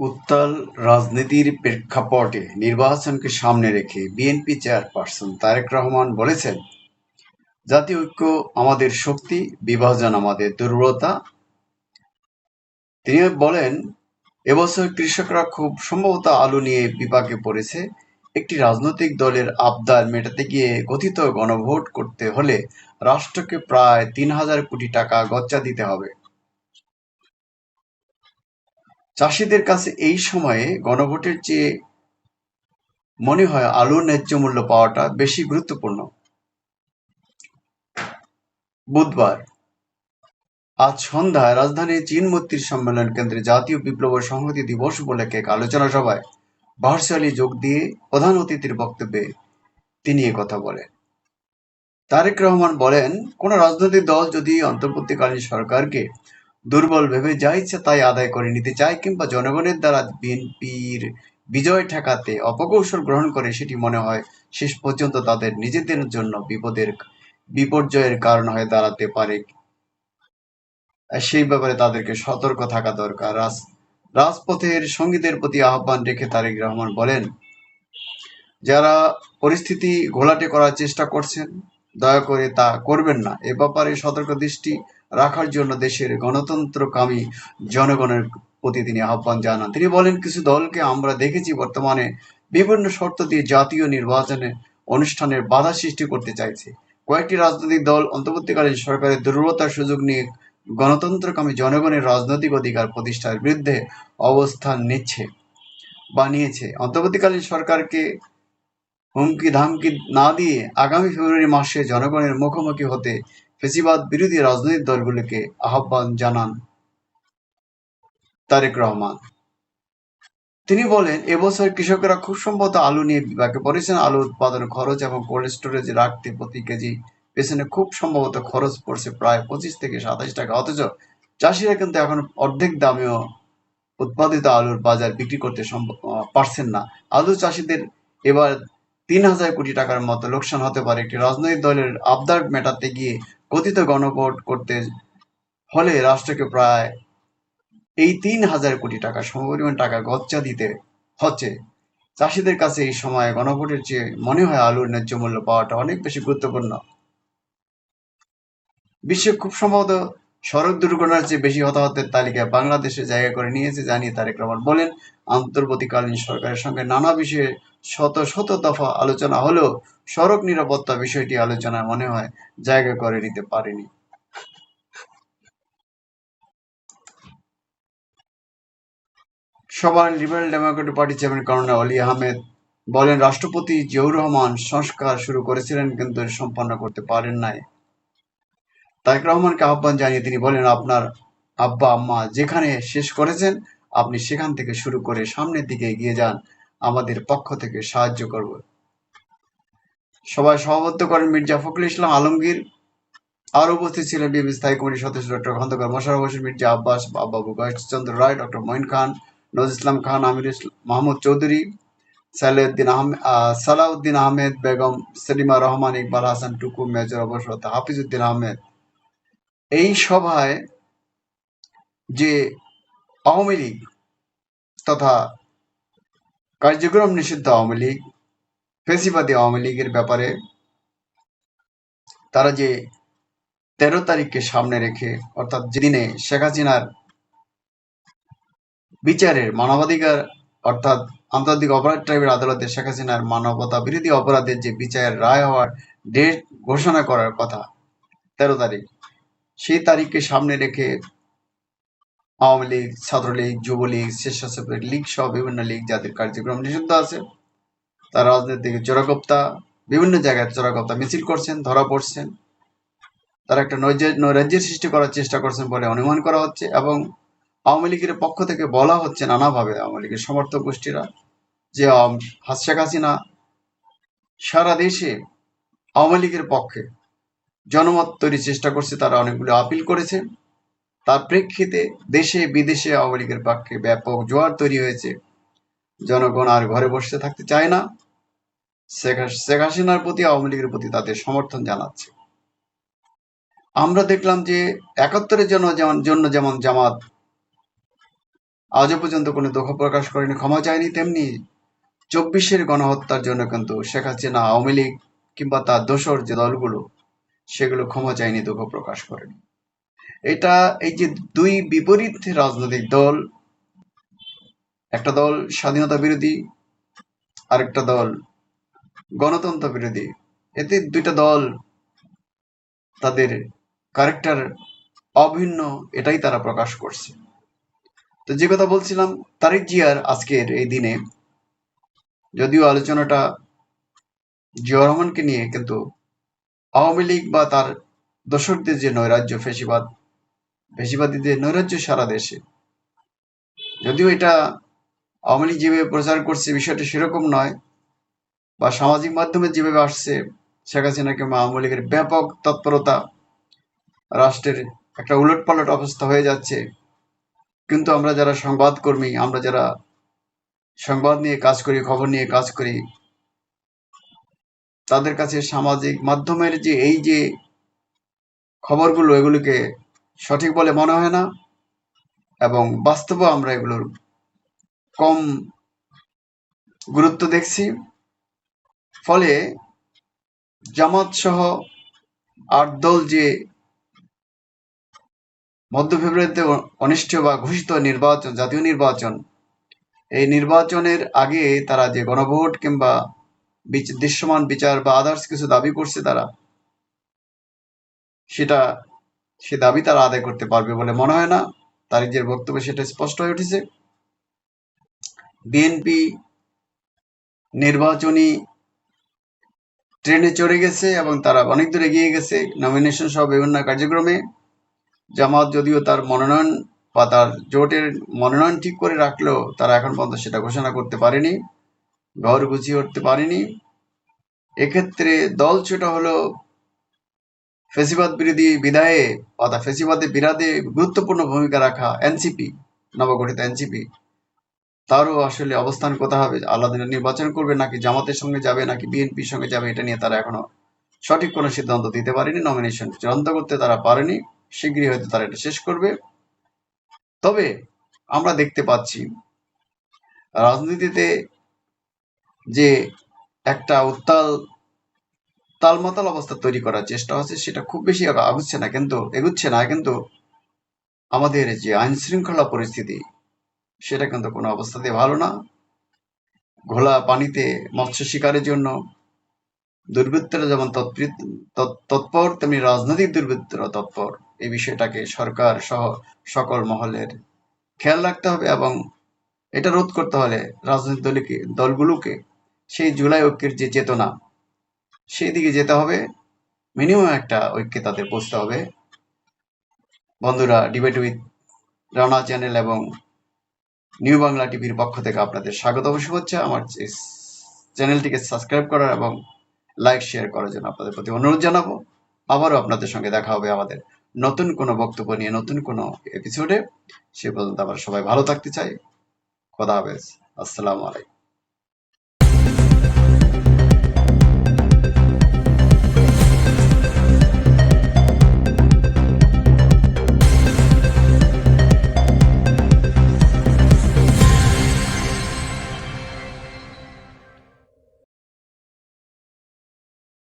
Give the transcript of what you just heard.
উত্তাল রাজনীতির প্রেক্ষাপটে নির্বাচনকে সামনে রেখে বিএনপি চেয়ারপারসন তারেক রহমান বলেছেন, জাতীয় ঐক্য আমাদের শক্তি, বিভাজন আমাদের দুর্বলতা। তিনি বলেন, এবছর কৃষকরা খুব সম্ভবত আলু নিয়ে বিপাকে পড়েছে। একটি রাজনৈতিক দলের আবদার মেটাতে গিয়ে কথিত গণভোট করতে হলে রাষ্ট্রকে প্রায় তিন হাজার কোটি টাকা গচ্চা দিতে হবে। চাষিদের কাছে এই সময়ে গণভোটের চেয়ে মনে হয় আলুর ন্যায্য মূল্য পাওয়াটা বেশি গুরুত্বপূর্ণ। বুধবার আজ সন্ধ্যায় রাজধানীর চীন মৈত্রী সম্মেলন কেন্দ্রে জাতীয় বিপ্লব সংহতি দিবস উপলক্ষে এক আলোচনা সভায় ভার্চুয়ালি যোগ দিয়ে প্রধান অতিথির বক্তব্যে তিনি কথা বলেন। তারেক রহমান বলেন, কোন রাজনৈতিক দল যদি অন্তর্বর্তীকালীন সরকারকে দুর্বল ভেবে যা ইচ্ছা তাই আদায় করে নিতে চায় কিংবা জনগণের দ্বারা বিএনপির বিজয় ঠেকাতে অপকৌশল গ্রহণ করে সেটি মনে হয় শেষ পর্যন্ত তাদের নিজেদের জন্য বিপদের বিপর্যয়ের কারণ হয়ে দাঁড়াতে পারে। সেই ব্যাপারে তাদেরকে সতর্ক থাকা দরকার। রাজ, রাজপথের সঙ্গীদের প্রতি আহ্বান রেখে তারেক রহমান বলেন, যারা পরিস্থিতি ঘোলাটে করার চেষ্টা করছেন, দয়া করে তা করবেন না। এ ব্যাপারে সতর্ক দৃষ্টি রাখার জন্য দেশের গণতন্ত্রকামী জনগণের প্রতি তিনি আহ্বান জানান। তিনি বলেন, কিছু দলকে আমরা দেখেছি বর্তমানে বিভিন্ন শর্ত দিয়ে জাতীয় নির্বাচনে অনুষ্ঠানের বাধা সৃষ্টি করতে চাইছে। কয়েকটি রাজনৈতিক দল অন্তর্বর্তীকালীন সরকারের দুর্বলতার সুযোগ নিয়ে গণতন্ত্রকামী জনগণের রাজনৈতিক অধিকার প্রতিষ্ঠার বিরুদ্ধে অবস্থান নিচ্ছে বা নিয়েছে অন্তর্বর্তীকালীন সরকারকে হুমকি ধামকি না দিয়ে আগামী ফেব্রুয়ারি মাসে জনগণের মুখোমুখি হতে ফেসিবাদ বিরোধী রাজনৈতিক দলগুলোকে আহ্বান জানান তারেক রহমান। তিনি বলেন, এবছর কৃষকেরা খুব সম্ভবত আলু নিয়ে বিভাগে পড়েছেন। আলু উৎপাদন খরচ এবং কোল্ড স্টোরেজে রাখতে প্রতি কেজি পেছনে খুব সম্ভবত খরচ পড়ছে প্রায় পঁচিশ থেকে সাতাশ টাকা। অথচ চাষিরা কিন্তু এখন অর্ধেক দামেও উৎপাদিত আলুর বাজার বিক্রি করতে পারছেন না। আলু চাষিদের এবার তিন হাজার কোটি টাকার মতো লোকসান হতে পারে। একটি রাজনৈতিক দলের আবদার মেটাতে গিয়ে কথিত গণভোট করতে ফলে রাষ্ট্রকে প্রায় এই তিন হাজার কোটি টাকা সমপরিমাণ টাকা গচ্চা দিতে হচ্ছে। চাষিদের কাছে এই সময় গণভোটের চেয়ে মনে হয় আলুর ন্যায্য মূল্য পাওয়াটা অনেক বেশি গুরুত্বপূর্ণ। বিশ্বে খুব সম্ভবত সড়ক দুর্ঘটনার চেয়ে বেশি হতাহতের তালিকায় বাংলাদেশে জায়গা করে নিয়েছে জানিয়ে তারেক রহমান বলেন অন্তর্বর্তীকালীন সরকারের সঙ্গে নানা বিষয়ে শত শত দফা আলোচনা হলেও সড়ক নিরাপত্তা বিষয়টি আলোচনায় মনে হয় জায়গা করে নিতে পারেনি। সভায় liberal democratic party chairman colonel Oli Ahmed বলেন, রাষ্ট্রপতি জিয়াউর রহমান সংস্কার শুরু করেছিলেন কিন্তু সম্পন্ন করতে পারেন নাই। তারেক রহমানকে আহ্বান জানিয়ে তিনি বলেন, আপনার আব্বা, আম্মা যেখানে শেষ করেছেন, আপনি সেখান থেকে শুরু করে সামনের দিকে এগিয়ে যান। আমাদের পক্ষ থেকে সাহায্য করব। সবাই সভাপত্য করেন মির্জা ফখরুল ইসলাম আলমগীর। আর উপস্থিত ছিলেন বিএনপি স্থায়ী কমিটির সদস্য ডক্টর খন্দকার মোশারফ হোসেন, মির্জা আব্বাস বাবু চন্দ্র রায় ডক্টর মঈন খান নজ ইসলাম খান, আমির মাহমুদ চৌধুরী, সালেউদ্দিন আহমেদ সালাউদ্দিন আহমেদ বেগম, সেলিমা রহমান, ইকবাল হাসান টুকু, মেজর অবসর হাফিজউদ্দিন আহমেদ। এই সভায় যে আওয়ামী লীগ তথা কার্যক্রম নিষিদ্ধ আওয়ামী লীগ, ফেসিবাদী আওয়ামী লীগের ব্যাপারে তারা যে তেরো তারিখকে সামনে রেখে, অর্থাৎ যেদিনে শেখ হাসিনার বিচারের মানবাধিকার, অর্থাৎ আন্তর্জাতিক অপরাধ ট্রাইবের আদালতে শেখ হাসিনার মানবতা বিরোধী অপরাধের যে বিচারের রায় হওয়ার ডেট ঘোষণা করার কথা, তেরো তারিখ। সেই তারিখকে সামনে রেখে আওয়ামী লীগ, ছাত্রলীগ, যুবলীগ, স্বেচ্ছাসেবক লীগ সহ বিভিন্ন লীগ যাদের কার্যক্রম নিষিদ্ধ আছে। তারা রাজনৈতিক চোরাগপ্তা বিভিন্ন জায়গায় চোরাগপ্তা মিছিল করছেন, ধরা পড়ছেন। তারা একটা নৈরাজ্যের সৃষ্টি করার চেষ্টা করছেন বলে অনুমান করা হচ্ছে এবং আওয়ামী লীগের পক্ষ থেকে বলা হচ্ছে নানাভাবে আওয়ামী লীগের সমর্থক গোষ্ঠীরা যে হাসিনা সারা দেশে আওয়ামী লীগের পক্ষে জনমত তৈরির চেষ্টা করছে, তারা অনেকগুলো আপিল করেছে। তার প্রেক্ষিতে দেশে বিদেশে আওয়ামী লীগের পক্ষে ব্যাপক জোয়ার তৈরি হয়েছে। জনগণ আর ঘরে বসে থাকতে চায় না। শেখ হাসিনার প্রতি, আওয়ামী লীগের প্রতি তাদের সমর্থন জানাচ্ছে। আমরা দেখলাম যে একাত্তরের জন্য যেমন জন্য যেমন জামাত আজও পর্যন্ত কোনো দুঃখ প্রকাশ করেনি, ক্ষমা চায়নি, তেমনি চব্বিশের গণহত্যার জন্য কিন্তু শেখ হাসিনা, আওয়ামী লীগ কিংবা তার দোসর যে দলগুলো সেগুলো ক্ষমা চায়নি দুঃখ প্রকাশ করেনি। এটা এই যে দুই বিপরীত রাজনৈতিক দল, একটা দল স্বাধীনতা বিরোধী, আরেকটা দল গণতন্ত্র বিরোধী, এতে দুইটা দল তাদের ক্যারেক্টার অভিন্ন, এটাই তারা প্রকাশ করছে। তো যে কথা বলছিলাম, তারেক জিয়ার আজকের এই দিনে, যদিও আলোচনাটা জিয়া রহমানকে নিয়ে কিন্তু আওয়ামী লীগ বা তার দোসরদের যে নৈরাজ্য ফেসিবাদ, ফেসিবাদীদের নৈরাজ্য সারা দেশে। যদিও এটা আওয়ামী লীগ যেভাবে প্রচার করছে, বিষয়টা সেরকম নয়, বা সামাজিক মাধ্যমে যেভাবে আসছে, শেখ হাসিনা কিংবা আওয়ামী লীগের ব্যাপক তৎপরতা, রাষ্ট্রের একটা উলটপালট অবস্থা হয়ে যাচ্ছে। কিন্তু আমরা যারা সংবাদকর্মী, আমরা যারা সংবাদ নিয়ে কাজ করি, খবর নিয়ে কাজ করি তাদের কাছে সামাজিক মাধ্যমের যে এই যে খবরগুলো, এগুলিকে সঠিক বলে মনে হয় না এবং বাস্তবে আমরা এগুলোর কম গুরুত্ব দেখছি। ফলে জামাত সহ আট দল যে মধ্য ফেব্রুয়ারিতে অনুষ্ঠেয় বা ঘোষিত নির্বাচন, জাতীয় নির্বাচন, এই নির্বাচনের আগে তারা যে গণভোট কিংবা দৃশ্যমান বিচার বা আদার্স কিছু দাবি করছে তারা, সেটা, সে দাবি তারা আদায় করতে পারবে বলে মনে হয় না। তারিখের বক্তব্যে সেটা স্পষ্ট হয়ে উঠেছে। বিএনপি নির্বাচনী ট্রেনে চড়ে গেছে এবং তারা অনেক দূর এগিয়ে গেছে। নমিনেশন সহ বিভিন্ন কার্যক্রমে। জামাত যদিও তার মনোনয়ন বা তার জোটের মনোনয়ন ঠিক করে রাখলেও তারা এখন পর্যন্ত সেটা ঘোষণা করতে পারেনি। ঘর গুছিয়ে উঠতে পারেনি। এক্ষেত্রে দল ছোট হলো ফেসিবাদ বিরোধী বিদায়ে অর্থাৎ ফেসিবাদে বিরাদে গুরুত্বপূর্ণ ভূমিকা রাখা এনসিপি, নবগঠিত এনসিপি। তারও আসলে অবস্থান কোথায় হবে? আলাদা নির্বাচন করবে নাকি জামাতের সঙ্গে যাবে নাকি বিএনপির সঙ্গে যাবে, এটা নিয়ে তারা এখনও সঠিক কোনো সিদ্ধান্ত দিতে পারেনি নমিনেশন চূড়ান্ত করতে তারা পারেনি শীঘ্রই হয়তো তারা এটা শেষ করবে। তবে আমরা দেখতে পাচ্ছি, রাজনীতিতে যে একটা উত্তাল, তালমাতাল অবস্থা তৈরি করার চেষ্টা হচ্ছে, সেটা খুব বেশি আগুচ্ছে না কিন্তু, এগুচ্ছে না কিন্তু আমাদের যে আইন শৃঙ্খলা পরিস্থিতি, সেটা কিন্তু কোনো অবস্থাতে ভালো না। ঘোলা পানিতে মৎস্য শিকারের জন্য দুর্বৃত্তরা যেমন তৎপর, তেমনি রাজনৈতিক দুর্বৃত্তরা তৎপর। এই বিষয়টাকে সরকার সহ সকল মহলের খেয়াল রাখতে হবে এবং এটা রোধ করতে হলে রাজনৈতিক দলগুলোকে সেই জুলাই ঐক্যের যে চেতনা, সেই দিকে যেতে হবে। মিনিমাম একটা ঐক্যে তাদের পৌঁছতে হবে। বন্ধুরা ডিবেট উইথ রানা চ্যানেল এবং নিউ বাংলা টিভির পক্ষ থেকে আপনাদের স্বাগত ও শুভেচ্ছা। আমার চ্যানেলটিকে সাবস্ক্রাইব করার এবং লাইক, শেয়ার করার জন্য আপনাদের প্রতি অনুরোধ জানাব। আবারও আপনাদের সঙ্গে দেখা হবে আমাদের নতুন কোনো বক্তব্য নিয়ে, নতুন কোনো এপিসোডে সে পর্যন্ত আমরা সবাই ভালো থাকতে চাই। খোদা হাফেজ। আসসালামু আলাইকুম।